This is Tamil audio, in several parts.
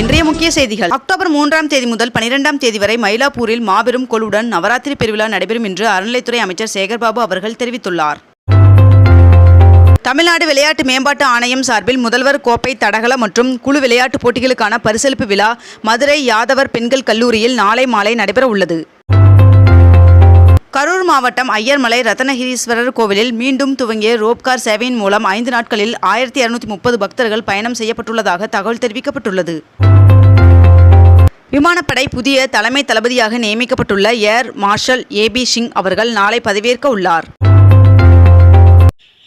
இன்றைய முக்கிய செய்திகள். அக்டோபர் மூன்றாம் தேதி முதல் பனிரெண்டாம் தேதி வரை மயிலாப்பூரில் மாபெரும் கொலுடன் நவராத்திரி பெருவிழா நடைபெறும் என்று அறநிலைத்துறை அமைச்சர் சேகர்பாபு அவர்கள் தெரிவித்துள்ளார். தமிழ்நாடு விளையாட்டு மேம்பாட்டு ஆணையம் சார்பில் முதல்வர் கோப்பை தடகள மற்றும் குழு விளையாட்டுப் போட்டிகளுக்கான பரிசளிப்பு விழா மதுரை யாதவர் பெண்கள் கல்லூரியில் நாளை மாலை நடைபெற உள்ளது கரூர் மாவட்டம் ஐயர்மலை ரத்னகிரீஸ்வரர் கோவிலில் மீண்டும் துவங்கிய ரோப்கார் சேவையின் மூலம் ஐந்து நாட்களில் ஆயிரத்தி இருநூத்தி முப்பது பக்தர்கள் பயணம் செய்யப்பட்டுள்ளதாக தகவல் தெரிவிக்கப்பட்டுள்ளது. விமானப்படை புதிய தலைமை தளபதியாக நியமிக்கப்பட்டுள்ள ஏர் மார்ஷல் ஏபி சிங் அவர்கள் நாளை பதவியேற்க உள்ளார்.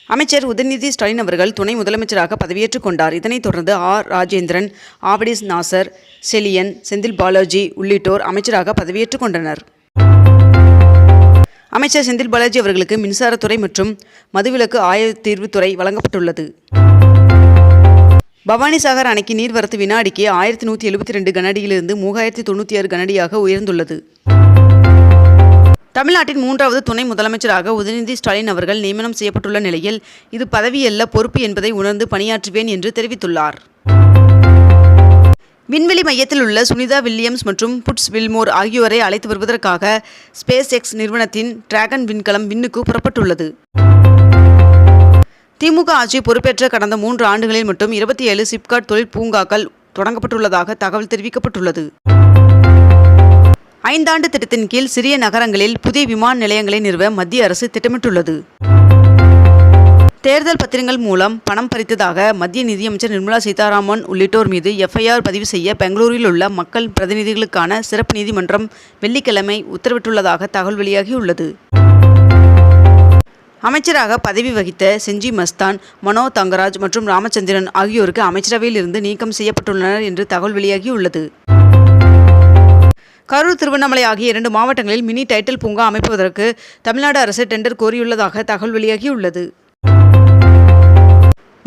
அமைச்சர் உதயநிதி ஸ்டாலின் அவர்கள் துணை முதலமைச்சராக பதவியேற்றுக் கொண்டார். இதனைத் தொடர்ந்து ஆர். ராஜேந்திரன் ஆவடிஸ் நாசர் செலியன் செந்தில் பாலாஜி உள்ளிட்டோர் அமைச்சராக பதவியேற்றுக் கொண்டனர். அமைச்சர் செந்தில் பாலாஜி அவர்களுக்கு மின்சாரத்துறை மற்றும் மதுவிலக்கு ஆயத்தீர்வுத்துறை வழங்கப்பட்டுள்ளது. பவானிசாகர் அணைக்கு நீர்வரத்து வினாடிக்கு ஆயிரத்தி நூற்றி எழுபத்தி ரெண்டு கனடியிலிருந்து மூவாயிரத்தி தொண்ணூற்றி ஆறு கனடியாக உயர்ந்துள்ளது. தமிழ்நாட்டின் மூன்றாவது துணை முதலமைச்சராக உதயநிதி ஸ்டாலின் அவர்கள் நியமனம் செய்யப்பட்டுள்ள நிலையில் இது பதவியல்ல பொறுப்பு என்பதை உணர்ந்து பணியாற்றுவேன் என்று தெரிவித்துள்ளார். விண்வெளி மையத்தில் உள்ள சுனிதா வில்லியம்ஸ் மற்றும் புட்ஸ் வில்மோர் ஆகியோரை அழைத்து வருவதற்காக ஸ்பேஸ் எக்ஸ் நிறுவனத்தின் டிராகன் விண்கலம் விண்ணுக்கு புறப்பட்டுள்ளது. திமுக ஆட்சி பொறுப்பேற்ற கடந்த மூன்று ஆண்டுகளில் மட்டும் இருபத்தி ஏழு சிப்காட் தொழில் பூங்காக்கள் தொடங்கப்பட்டுள்ளதாக தகவல் தெரிவிக்கப்பட்டுள்ளது. ஐந்தாண்டு திட்டத்தின் கீழ் சிறிய நகரங்களில் புதிய விமான நிலையங்களை நிறுவ மத்திய அரசு திட்டமிட்டுள்ளது. தேர்தல் பத்திரங்கள் மூலம் பணம் பறித்ததாக மத்திய நிதியமைச்சர் நிர்மலா சீதாராமன் உள்ளிட்டோர் மீது எஃப்ஐஆர் பதிவு செய்ய பெங்களூரில் உள்ள மக்கள் பிரதிநிதிகளுக்கான சிறப்பு நீதிமன்றம் வெள்ளிக்கிழமை உத்தரவிட்டுள்ளதாக தகவல் வெளியாகியுள்ளது. அமைச்சராக பதவி வகித்த செஞ்சி மஸ்தான் மனோ தங்கராஜ் மற்றும் ராமச்சந்திரன் ஆகியோருக்கு அமைச்சரவையில் இருந்து நீக்கம் செய்யப்பட்டுள்ளனர் என்று தகவல் வெளியாகியுள்ளது. கரூர் திருவண்ணாமலை ஆகிய இரண்டு மாவட்டங்களில் மினி டைட்டில் பூங்கா அமைப்பதற்கு தமிழ்நாடு அரசு டெண்டர் கோரியுள்ளதாக தகவல் வெளியாகியுள்ளது.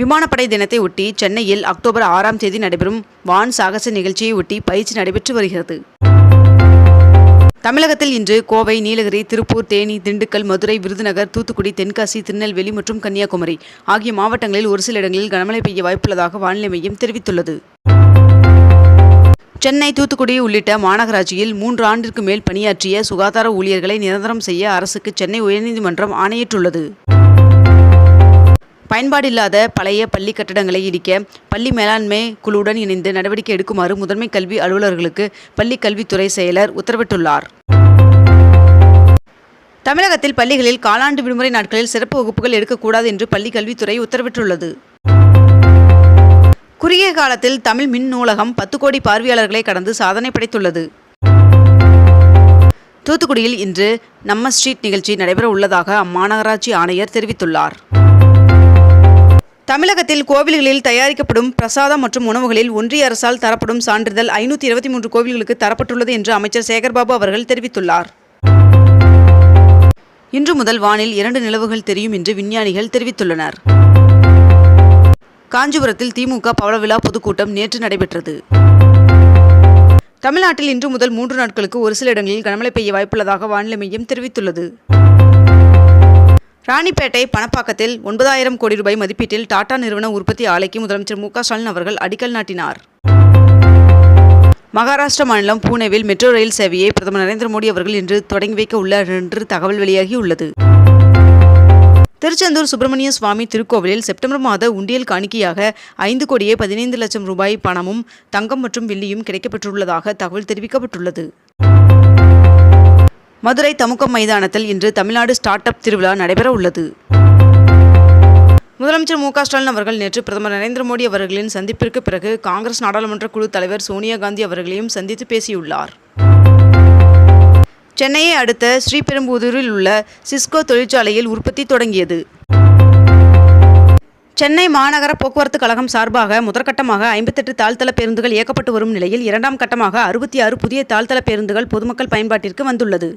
விமானப்படை தினத்தை ஒட்டி சென்னையில் அக்டோபர் ஆறாம் தேதி நடைபெறும் வான் சாகச நிகழ்ச்சியை ஒட்டி பயிற்சி நடைபெற்று வருகிறது. தமிழகத்தில் இன்று கோவை நீலகிரி திருப்பூர் தேனி திண்டுக்கல் மதுரை விருதுநகர் தூத்துக்குடி தென்காசி திருநெல்வேலி மற்றும் கன்னியாகுமரி ஆகிய மாவட்டங்களில் ஒரு சில இடங்களில் கனமழை பெய்ய வாய்ப்புள்ளதாக வானிலை மையம் தெரிவித்துள்ளது. சென்னை தூத்துக்குடி உள்ளிட்ட மாநகராட்சியில் மூன்று ஆண்டிற்கு மேல் பணியாற்றிய சுகாதார ஊழியர்களை நிரந்தரம் செய்ய அரசுக்கு சென்னை உயர்நீதிமன்றம் ஆணையிட்டுள்ளது. பயன்பாடில்லாத பழைய பள்ளி கட்டடங்களை இடிக்க பள்ளி மேலாண்மை குழுவுடன் இணைந்து நடவடிக்கை எடுக்குமாறு முதன்மை கல்வி அலுவலர்களுக்கு பள்ளி கல்வித்துறை செயலர் உத்தரவிட்டுள்ளார். தமிழகத்தில் பள்ளிகளில் காலாண்டு விடுமுறை நாட்களில் சிறப்பு வகுப்புகள் எடுக்கக்கூடாது என்று பள்ளி கல்வித்துறை உத்தரவிட்டுள்ளது. குறுகிய காலத்தில் தமிழ் மின் நூலகம் பத்து கோடி பார்வையாளர்களை கடந்து சாதனை படைத்துள்ளது. தூத்துக்குடியில் இன்று நம்ம ஸ்ட்ரீட் நிகழ்ச்சி நடைபெற உள்ளதாக அம்மாநகராட்சி ஆணையர் தெரிவித்துள்ளார். தமிழகத்தில் கோவில்களில் தயாரிக்கப்படும் பிரசாதம் மற்றும் உணவுகளில் ஒன்றிய அரசால் தரப்படும் சான்றிதழ் ஐநூற்றி இருபத்தி மூன்று கோவில்களுக்கு தரப்பட்டுள்ளது என்று அமைச்சர் சேகர்பாபு அவர்கள் தெரிவித்துள்ளார். இன்று முதல் வானில் இரண்டு நிலவுகள் தெரியும் என்று விஞ்ஞானிகள் தெரிவித்துள்ளனர். காஞ்சிபுரத்தில் திமுக பவளவிழா பொதுக்கூட்டம் நேற்று நடைபெற்றது. தமிழ்நாட்டில் இன்று முதல் மூன்று நாட்களுக்கு ஒரு சில இடங்களில் கனமழை பெய்ய வாய்ப்புள்ளதாக வானிலை மையம் தெரிவித்துள்ளது. ராணிப்பேட்டை பணப்பாக்கத்தில் ஒன்பதாயிரம் கோடி ரூபாய் மதிப்பீட்டில் டாடா நிறுவன உற்பத்தி ஆலைக்கு முதலமைச்சர் மு க ஸ்டாலின் அவர்கள் அடிக்கல் நாட்டினார். மகாராஷ்டிர மாநிலம் பூனேவில் மெட்ரோ ரயில் சேவையை பிரதமர் நரேந்திர மோடி அவர்கள் இன்று தொடங்கி வைக்க உள்ளார் என்று தகவல் வெளியாகியுள்ளது திருச்செந்தூர் சுப்பிரமணிய சுவாமி திருக்கோவிலில் செப்டம்பர் மாத உண்டியல் காணிக்கையாக ஐந்து கோடியே பதினைந்து லட்சம் ரூபாய் பணமும் தங்கம் மற்றும் வெள்ளியும் கிடைக்கப்பெற்றுள்ளதாக தகவல் தெரிவிக்கப்பட்டுள்ளது. மதுரை தமுக்கம் மைதானத்தில் இன்று தமிழ்நாடு ஸ்டார்ட் அப் திருவிழா நடைபெற உள்ளது. முதலமைச்சர் மு க ஸ்டாலின் அவர்கள் நேற்று பிரதமர் நரேந்திர மோடி அவர்களின் சந்திப்பிற்கு பிறகு காங்கிரஸ் நாடாளுமன்ற குழு தலைவர் சோனியா காந்தி அவர்களையும் சந்தித்து பேசியுள்ளார். சென்னையை அடுத்த ஸ்ரீபெரும்புதூரில் உள்ள சிஸ்கோ தொழிற்சாலையில் உற்பத்தி தொடங்கியது. சென்னை மாநகர போக்குவரத்து கழகம் சார்பாக முதற்கட்டமாக ஐம்பத்தெட்டு தாழ்த்தள பேருந்துகள் இயக்கப்பட்டு வரும் நிலையில் இரண்டாம் கட்டமாக அறுபத்தி ஆறு புதிய தாழ்த்தள பேருந்துகள் பொதுமக்கள் பயன்பாட்டிற்கு வந்துள்ளது.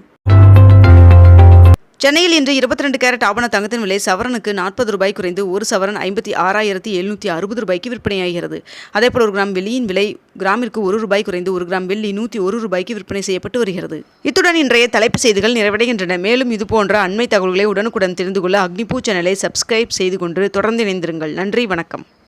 சென்னையில் இன்று இருபத்தி ரெண்டு கேரட் ஆபண தங்கத்தின் விலை சவரனுக்கு நாற்பது ரூபாய் குறைந்து ஒரு சவரன் ஐம்பத்தி ஆறாயிரத்தி எழுநூற்றி அறுபது ரூபாய்க்கு விற்பனையாகிறது. அதேபோல் ஒரு கிராம் வெள்ளியின் விலை கிராமிற்கு ஒரு ரூபாய் குறைந்து ஒரு கிராம் வெள்ளி நூற்றி ஒரு ரூபாய்க்கு விற்பனை செய்யப்பட்டு வருகிறது. இத்துடன் இன்றைய தலைப்பு செய்திகள் நிறைவடைகின்றன. மேலும் இதுபோன்ற அண்மை தகவல்களை உடனுக்குடன் தெரிந்து கொள்ள அக்னிபூ சேனலை சப்ஸ்கிரைப் செய்து கொண்டு தொடர்ந்து இணைந்திருங்கள். நன்றி வணக்கம்.